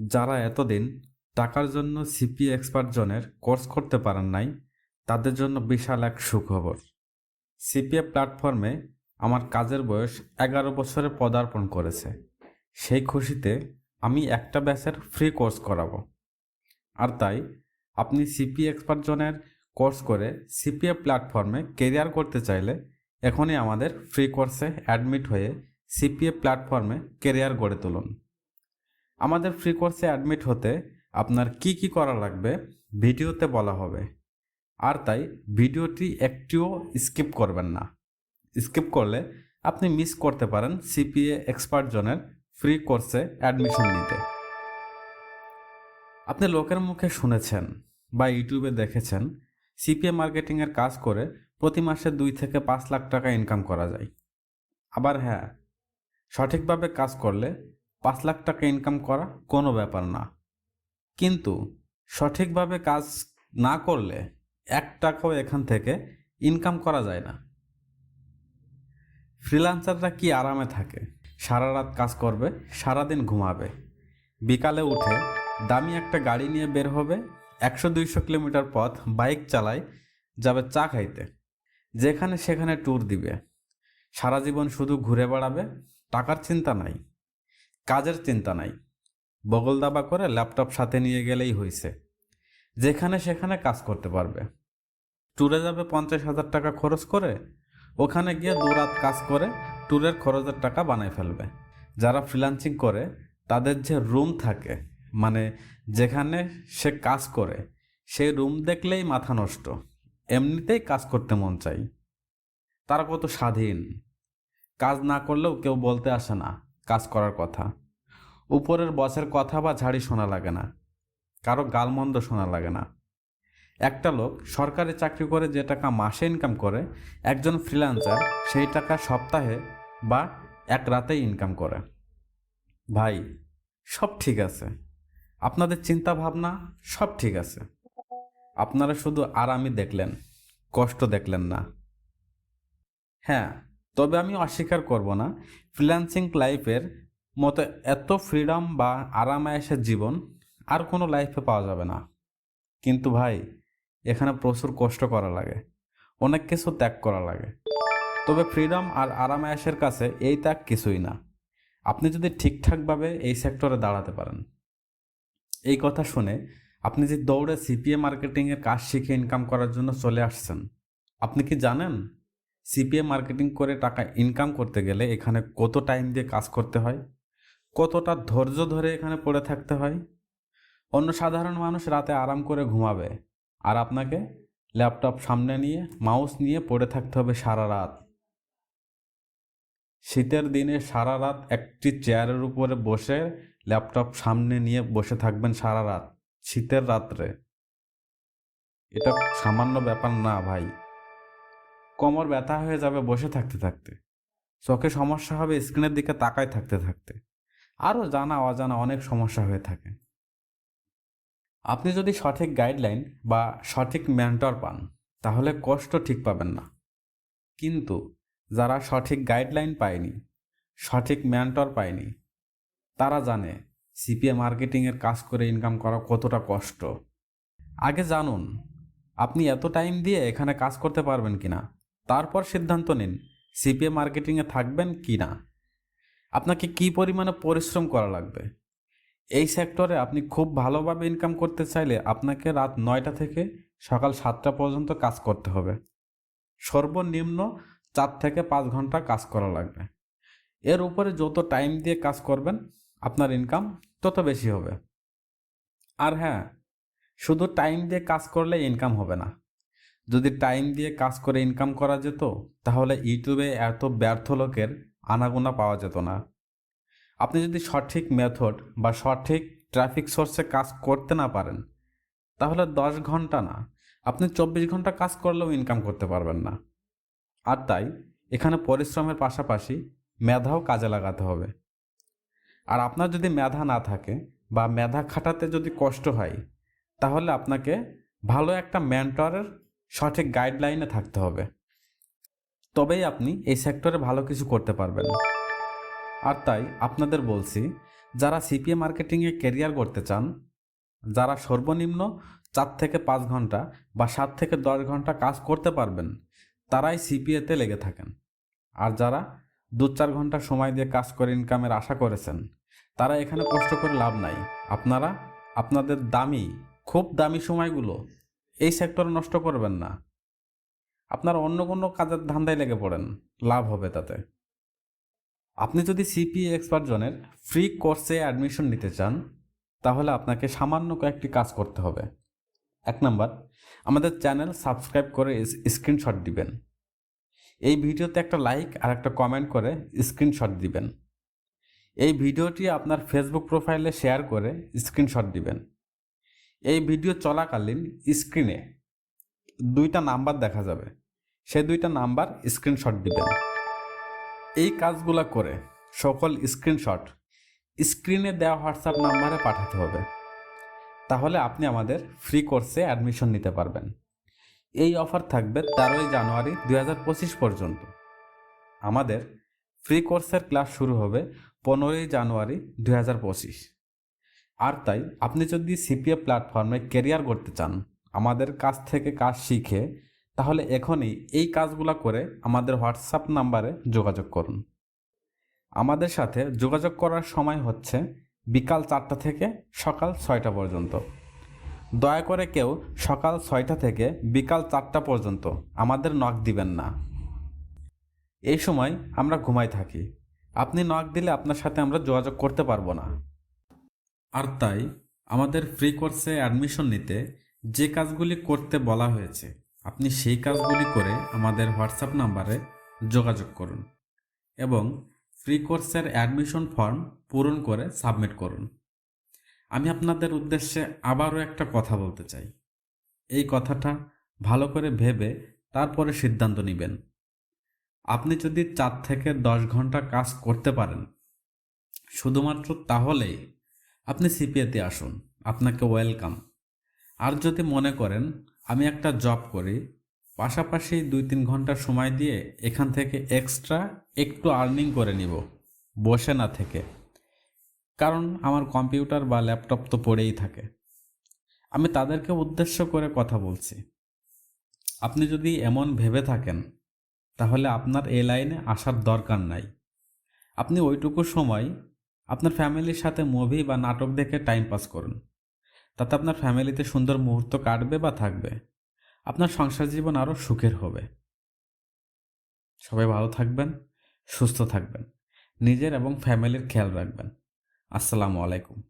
যারা এতদিন টাকার জন্য সিপি এক্সপার্ট জনের কোর্স করতে পারেন নাই, তাদের জন্য বিশাল এক সুখবর। সিপিএ প্ল্যাটফর্মে আমার কাজের বয়স এগারো বছরে পদার্পণ করেছে। সেই খুশিতে আমি একটা ব্যাচের ফ্রি কোর্স করাবো। আর তাই আপনি সিপি এক্সপার্ট জনের কোর্স করে সিপিএ প্ল্যাটফর্মে কেরিয়ার করতে চাইলে এখনই আমাদের ফ্রি কোর্সে অ্যাডমিট হয়ে সিপিএ প্ল্যাটফর্মে কেরিয়ার গড়ে তুলুন। আমাদের ফ্রি কোর্সে অ্যাডমিট হতে আপনার কি কি করা লাগবে ভিডিওতে বলা হবে। আর তাই ভিডিওটি একটিও স্কিপ করবেন না। স্কিপ করলে আপনি মিস করতে পারেন সিপিএ এক্সপার্ট জনের ফ্রি কোর্সে অ্যাডমিশন নিতে। আপনি লোকের মুখে শুনেছেন বা ইউটিউবে দেখেছেন সিপিএ মার্কেটিংয়ের কাজ করে প্রতি মাসে দুই থেকে পাঁচ লাখ টাকা ইনকাম করা যায়। আবার হ্যাঁ সঠিকভাবে কাজ করলে পাঁচ লাখ টাকা ইনকাম করা কোনো ব্যাপার না। কিন্তু সঠিকভাবে কাজ না করলে এক টাকাও এখান থেকে ইনকাম করা যায় না। ফ্রিল্যান্সাররা কি আরামে থাকে? সারা রাত কাজ করবে, সারাদিন ঘুমাবে। বিকালে উঠে দামি একটা গাড়ি নিয়ে বের হবে, একশো দুইশো কিলোমিটার পথ বাইক চালায়, যাবে চা খাইতে। যেখানে সেখানে ট্যুর দিবে। সারা জীবন শুধু ঘুরে বেড়াবে, টাকার চিন্তা নাই। কাজের চিন্তা নাই। বগল দাবা করে ল্যাপটপ সাথে নিয়ে গেলেই হয়েছে যেখানে সেখানে কাজ করতে পারবে। ট্যুরে যাবে পঞ্চাশ হাজার টাকা খরচ করে, ওখানে গিয়ে দু রাত কাজ করে ট্যুরের খরচের টাকা বানায় ফেলবে। যারা ফ্রিলান্সিং করে, তাদের যে রুম থাকে মানে যেখানে সে কাজ করে সেই রুম দেখলেই মাথা নষ্ট। এমনিতেই কাজ করতে মন চাই। তারা কত স্বাধীন। কাজ না করলেও কেউ বলতে আসে না। কাজ করার কথা। উপরের বসের কথা বা ঝাড়ি শোনা লাগে না। কারও গালমন্দ শোনা লাগে না। একটা লোক সরকারি চাকরি করে যে টাকা মাসে ইনকাম করে, একজন ফ্রিল্যান্সার সেই টাকা সপ্তাহে বা এক রাতে ইনকাম করে। ভাই, সব ঠিক আছে। আপনাদের চিন্তা ভাবনা সব ঠিক আছে। আপনারা শুধু আরামই দেখলেন, কষ্ট দেখলেন না। হ্যাঁ তবে আমি অস্বীকার করব না। ফ্রিল্যান্সিং লাইফের মতো এত ফ্রিডম বা আরামায়েশের জীবন আর কোনো লাইফে পাওয়া যাবে না। কিন্তু ভাই, এখানে প্রচুর কষ্ট করা লাগে, অনেক কিছু ত্যাগ করা লাগে। তবে ফ্রিডম আর আরামায়েশের কাছে এই ত্যাগ কিছুই না। আপনি যদি ঠিকঠাকভাবে এই সেক্টরে দাঁড়াতে পারেন। এই কথা শুনে আপনি যে দৌড়ে সিপিএ মার্কেটিংয়ের কাজ শিখে ইনকাম করার জন্য চলে আসছেন, আপনি কি জানেন? সিপিএ মার্কেটিং করে টাকা ইনকাম করতে গেলে এখানে কত টাইম দিয়ে কাজ করতে হয়? কতটা ধৈর্য ধরে এখানে পড়ে থাকতে হয়? অন্য সাধারণ মানুষ রাতে আরাম করে ঘুমাবে, আর আপনাকে ল্যাপটপ সামনে নিয়ে মাউস নিয়ে পড়ে থাকতে হবে সারা রাত। শীতের দিনে সারা রাত একটি চেয়ারের উপরে বসে ল্যাপটপ সামনে নিয়ে বসে থাকবেন সারা রাত, শীতের রাত্রে। এটা সামান্য ব্যাপার না ভাই। কোমর ব্যথা হয়ে যাবে বসে থাকতে থাকতে। চোখে সমস্যা হবে স্ক্রিনের দিকে তাকায় থাকতে থাকতে। আরও জানা অজানা অনেক সমস্যা হয়ে থাকে। আপনি যদি সঠিক গাইডলাইন বা সঠিক মেন্টর পান, তাহলে কষ্ট ঠিক পাবেন না। কিন্তু যারা সঠিক গাইডলাইন পায়নি, সঠিক মেন্টর পায়নি, তারা জানে সিপিএ মার্কেটিংয়ের কাজ করে ইনকাম করা কতটা কষ্ট। আগে জানুন, আপনি এত টাইম দিয়ে এখানে কাজ করতে পারবেন কি না তারপর সিদ্ধান্ত নিন সিপিএ মার্কেটিংয়ে থাকবেন কি না। আপনাকে কি পরিমাণে পরিশ্রম করা লাগবে? এই সেক্টরে আপনি খুব ভালোভাবে ইনকাম করতে চাইলে আপনাকে রাত নয়টা থেকে সকাল সাতটা পর্যন্ত কাজ করতে হবে। সর্বনিম্ন চার থেকে পাঁচ ঘণ্টা কাজ করা লাগবে। এর উপরে যত টাইম দিয়ে কাজ করবেন, আপনার ইনকাম তত বেশি হবে। আর হ্যাঁ শুধু টাইম দিয়ে কাজ করলে ইনকাম হবে না। যদি টাইম দিয়ে কাজ করে ইনকাম করা যেত, তাহলে ইউটিউবে এত ব্যর্থ লোকের আনাগোনা পাওয়া যেত না। আপনি যদি সঠিক মেথড বা সঠিক ট্রাফিক সোর্সে কাজ করতে না পারেন, তাহলে দশ ঘণ্টা না, আপনি চব্বিশ ঘণ্টা কাজ করলেও ইনকাম করতে পারবেন না। আর তাই, এখানে পরিশ্রমের পাশাপাশি মেধাও কাজে লাগাতে হবে। আর আপনার যদি মেধা না থাকে বা মেধা খাটাতে যদি কষ্ট হয়, তাহলে আপনাকে ভালো একটা মেন্টরের সঠিক গাইডলাইনে থাকতে হবে। তবেই আপনি এই সেক্টরে ভালো কিছু করতে পারবেন। আর তাই আপনাদের বলছি, যারা সিপিএ মার্কেটিংয়ে কেরিয়ার করতে চান, যারা সর্বনিম্ন চার থেকে পাঁচ ঘণ্টা বা সাত থেকে দশ ঘণ্টা কাজ করতে পারবেন, তারাই সিপিএতে লেগে থাকেন। আর যারা দু চার ঘণ্টা সময় দিয়ে কাজ করে ইনকামের আশা করেছেন, তারা এখানে কষ্ট করে লাভ নাই। আপনারা, আপনাদের দামি, খুব দামি সময়গুলো এই সেক্টরে নষ্ট করবেন না। আপনার অন্য কোনো কাজের ধান্দায় লেগে পড়েন, লাভ হবে তাতে। আপনি যদি সিপিএ এক্সপার্ট জনের ফ্রি কোর্সে অ্যাডমিশন নিতে চান, তাহলে আপনাকে সামান্য কয়েকটি কাজ করতে হবে। এক নাম্বার, আমাদের চ্যানেল সাবস্ক্রাইব করে স্ক্রিনশট দিবেন। এই ভিডিওতে একটা লাইক আর একটা কমেন্ট করে স্ক্রিনশট দিবেন। এই ভিডিওটি আপনার ফেসবুক প্রোফাইলে শেয়ার করে স্ক্রিনশট দিবেন। এই ভিডিও চলাকালীন স্ক্রিনে দুইটা নাম্বার দেখা যাবে। সে দুইটা নাম্বার স্ক্রিনশট দিবেন। এই কাজগুলো করে সকল স্ক্রিনশট স্ক্রিনে দেওয়া হোয়াটসঅ্যাপ নাম্বারে পাঠাতে হবে। তাহলে আপনি আমাদের ফ্রি কোর্সে অ্যাডমিশন নিতে পারবেন। এই অফার থাকবে তেরোই জানুয়ারি দু হাজার পঁচিশ পর্যন্ত। আমাদের ফ্রি কোর্সের ক্লাস শুরু হবে পনেরোই জানুয়ারি দু হাজার পঁচিশ। আর তাই, আপনি যদি সিপিএ প্ল্যাটফর্মে কেরিয়ার করতে চান, আমাদের কাছ থেকে কাজ শিখে, তাহলে এখনই এই কাজগুলো করে আমাদের হোয়াটসঅ্যাপ নাম্বারে যোগাযোগ করুন। আমাদের সাথে যোগাযোগ করার সময় হচ্ছে বিকাল চারটা থেকে সকাল ছয়টা পর্যন্ত। দয়া করে কেউ সকাল ছয়টা থেকে বিকাল চারটা পর্যন্ত আমাদের নখ দিবেন না। এই সময় আমরা ঘুমাই থাকি। আপনি নখ দিলে আপনার সাথে আমরা যোগাযোগ করতে পারব না। আর তাই আমাদের ফ্রি কোর্সে অ্যাডমিশন নিতে যে কাজগুলি করতে বলা হয়েছে, আপনি সেই কাজগুলি করে আমাদের হোয়াটসঅ্যাপ নাম্বারে যোগাযোগ করুন এবং ফ্রি কোর্সের অ্যাডমিশন ফর্ম পূরণ করে সাবমিট করুন। আমি আপনাদের উদ্দেশ্যে আবারও একটা কথা বলতে চাই। এই কথাটা ভালো করে ভেবে তারপরে সিদ্ধান্ত নেবেন। আপনি যদি চার থেকে দশ ঘণ্টা কাজ করতে পারেন, শুধুমাত্র তাহলেই আপনি সিপিএতে আসুন, আপনাকে ওয়েলকাম। আর যদি মনে করেন, আমি একটা জব করি, পাশাপাশি দুই তিন ঘণ্টা সময় দিয়ে এখান থেকে এক্সট্রা একটু আর্নিং করে নিব, বসে না থেকে। কারণ আমার কম্পিউটার বা ল্যাপটপ তো পড়েই থাকে। আমি তাদেরকে উদ্দেশ্য করে কথা বলছি। আপনি যদি এমন ভেবে থাকেন, তাহলে আপনার এ লাইনে আসার দরকার নাই। আপনি ওইটুকু সময় আপনার ফ্যামিলির সাথে মুভি বা নাটক দেখে টাইম পাস করুন। তাতে আপনার ফ্যামিলিতে সুন্দর মুহূর্ত কাটবে বা থাকবে। আপনার সংসার জীবন আরও সুখের হবে। সবাই ভালো থাকবেন, সুস্থ থাকবেন। নিজের এবং ফ্যামিলির খেয়াল রাখবেন। আসসালামু আলাইকুম।